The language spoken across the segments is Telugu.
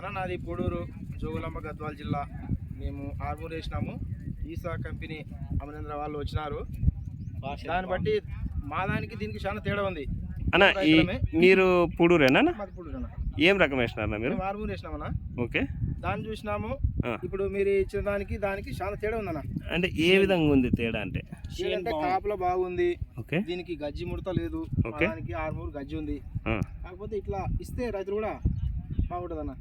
అన్న నాది పొడూరు జోగులాంబ గద్వాల జిల్లా మేము ఆర్మూర్ వేసినాము. ఈసా కంపెనీ అమరేంద్ర వాళ్ళు వచ్చినారు. దాన్ని బట్టి మా దానికి దీనికి చాలా తేడా ఉంది. అన్న ఈ మీరు పుడూరేనా మాది ఏం రకం వేసినారన్న మీరు? మేము ఆర్మూర్ వేసినామన్న ఓకే. దాన్ని చూసినాము. ఇప్పుడు మీరు ఇచ్చిన దానికి దానికి చాలా తేడా ఉందన్న అంటే ఏ విధంగా ఉంది తేడా అంటే? ఏంటంటే కాపుల బాగుంది. ఓకే. దీనికి గజ్జి ముడత లేదు. ఓకే. దానికి ఆర్మూర్ గజ్జి ఉంది. ఆ, కాకపోతే ఇట్లా ఇస్తే రైతులు కూడా బాగుంటుంది అన్న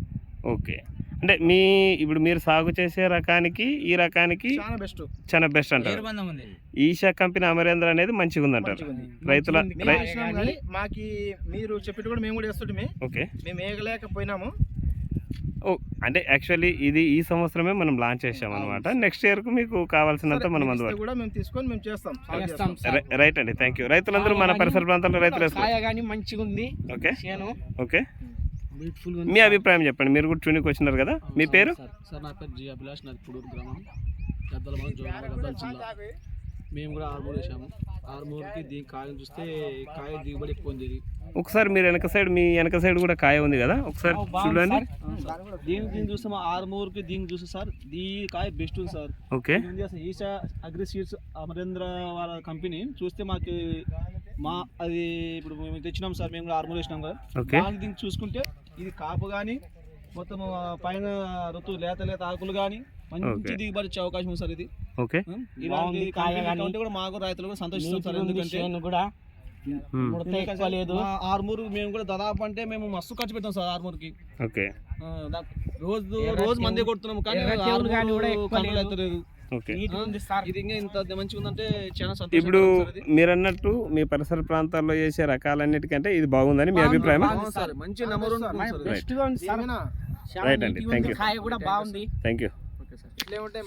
ఓకే. అంటే మీ ఇప్పుడు మీరు సాగు చేసే రకానికి ఈ రకానికి చాలా బెస్ట్. చాలా బెస్ట్ అంటారు. ఉంది. ఈషా కంపెనీ అమరేంద్ర అనేది మంచిగా ఉంది అంటారు రైతుల మాకి మీరు చెప్పినట్టు కూడా మేము కూడా వేస్తుంటే ఓకే. మేము వేయలేకపోయినాము ఓ అంటే యాక్చువల్లీ ఇది ఈ సంవత్సరమే మనం లాంచ్ చేసాం అనమాట నెక్స్ట్ ఇయర్కు మీకు కావాల్సినంత మనం అందుబాటు కూడా మేము తీసుకొని మేము చేస్తాం. రైట్ అండి థ్యాంక్ యూ రైతులందరూ మన పరిసర ప్రాంతాల్లో రైతులు మంచిగా ఉంది ఓకే. ఓకే. మీ అభిప్రాయం చెప్పండి. మీరు కూడా చూనికి వచ్చినారు కదా? మీ పేరు? సార్ నా పేరు జి అభిలాష్ నాది పుడూరు గ్రామం. గద్దల గద్వాల జిల్లా. మేము కూడా ఆర్మూర్ వేసాము ఆర్మూర్కి దీని కాయను చూస్తే కాయ దిగుబడి ఎక్కువ ఉంది ఒకసారి మీరు వెనక సైడ్ మీ వెనక సైడ్ కూడా కాయ ఉంది కదా? ఒకసారి చూడండి. దీని దీన్ని చూస్తే మా ఆర్మూర్కి దీన్ని చూస్తే సార్ దీ కాయ బెస్ట్ ఉంది sir. Okay. Eesha agri seeds Amarendra వాళ్ళ కంపెనీ చూస్తే మాకు మా అది ఇప్పుడు మేము తెచ్చినాం సార్ మేము కూడా ఆర్మూర్ వేసినాం కదా. ఓకే. దీనికి చూసుకుంటే ఇది కాపు కానీ మొత్తం పైన ఋతు లేత లేత ఆకులు కానీ మంచి. దిగుబడి ఇచ్చే అవకాశం ఉంది సార్ ఇది. ఓకే? ఇలాంటి కూడా మాకు రైతులు కూడా సంతోషిస్తాం సార్ ఎందుకంటే కూడా ఆర్మూర్ మేము కూడా దాదాపు అంటే మేము మస్తు ఖర్చు పెట్టాం సార్ ఆర్మూర్కి. ఓకే. రోజు రోజు మందే కొడుతున్నాం కానీ కూడా ఎక్కువ లేదు. అవుతలేదు ఓకే ఇది ఇంకా ఇంత మంచిగా ఉందంటే చాలా సంతోషం ఇప్పుడు మీరు అన్నట్టు మీ పరిసర ప్రాంతాల్లో చేసే రకాలన్నిటికంటే ఇది బాగుందని మీ అభిప్రాయం సార్. మంచి నెంబర్ వన్ సార్ బెస్ట్గా ఉంది సార్. ఏమైనా చాలా Right అండి. కాయ కూడా బాగుంది. థ్యాంక్ యూ ఓకే సార్ ఇట్లా ఏమంటే